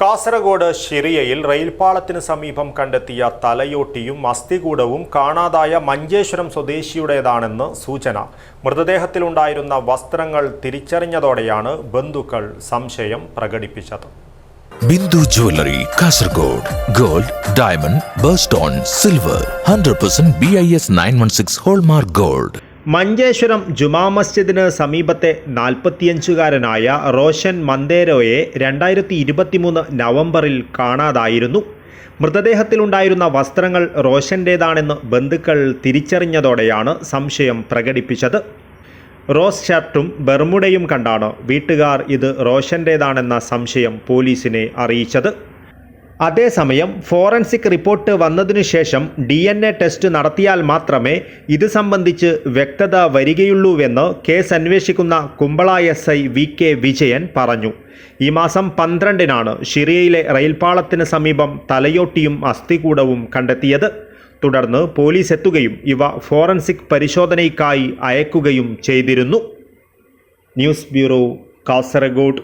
കാസർഗോഡ് ഷിറിയയിൽ റെയിൽപാളത്തിന് സമീപം കണ്ടെത്തിയ തലയോട്ടിയും അസ്ഥികൂടവും കാണാതായ മഞ്ചേശ്വരം സ്വദേശിയുടേതാണെന്ന് സൂചന. മൃതദേഹത്തിലുണ്ടായിരുന്ന വസ്ത്രങ്ങൾ തിരിച്ചറിഞ്ഞതോടെയാണ് ബന്ധുക്കൾ സംശയം പ്രകടിപ്പിച്ചത്. Bindu jewellery Kasaragod gold diamond birthstone silver hundred percent B I S nine one six hallmark gold. Manjeshwaram ജുമാ മസ്ജിദിന് സമീപത്തെ നാൽപ്പത്തിയഞ്ചുകാരനായ റോഷൻ മന്ദേരോയെ രണ്ടായിരത്തി ഇരുപത്തിമൂന്ന് നവംബറിൽ കാണാതായിരുന്നു. മൃതദേഹത്തിലുണ്ടായിരുന്ന വസ്ത്രങ്ങൾ റോഷന്റേതാണെന്ന് ബന്ധുക്കൾ തിരിച്ചറിഞ്ഞതോടെയാണ് സംശയം പ്രകടിപ്പിച്ചത്. റോസ് ഷർട്ടും ബെർമുടയും കണ്ടാണ് വീട്ടുകാർ ഇത് റോഷന്റേതാണെന്ന സംശയം പോലീസിനെ അറിയിച്ചത്. അതേസമയം ഫോറൻസിക് റിപ്പോർട്ട് വന്നതിനു ശേഷം ഡി എൻ എ ടെസ്റ്റ് നടത്തിയാൽ മാത്രമേ ഇത് സംബന്ധിച്ച് വ്യക്തത വരികയുള്ളൂവെന്ന് കേസ് അന്വേഷിക്കുന്ന Kumbla S I V K Vijayan പറഞ്ഞു. ഈ മാസം പന്ത്രണ്ടിനാണ് ഷിറിയയിലെ റെയിൽപാളത്തിന് സമീപം തലയോട്ടിയും അസ്ഥികൂടവും കണ്ടെത്തിയത്. തുടർന്ന് പോലീസ് എത്തുകയും ഇവ ഫോറൻസിക് പരിശോധനയ്ക്കായി അയക്കുകയും ചെയ്തിരുന്നു. News bureau Kasaragod.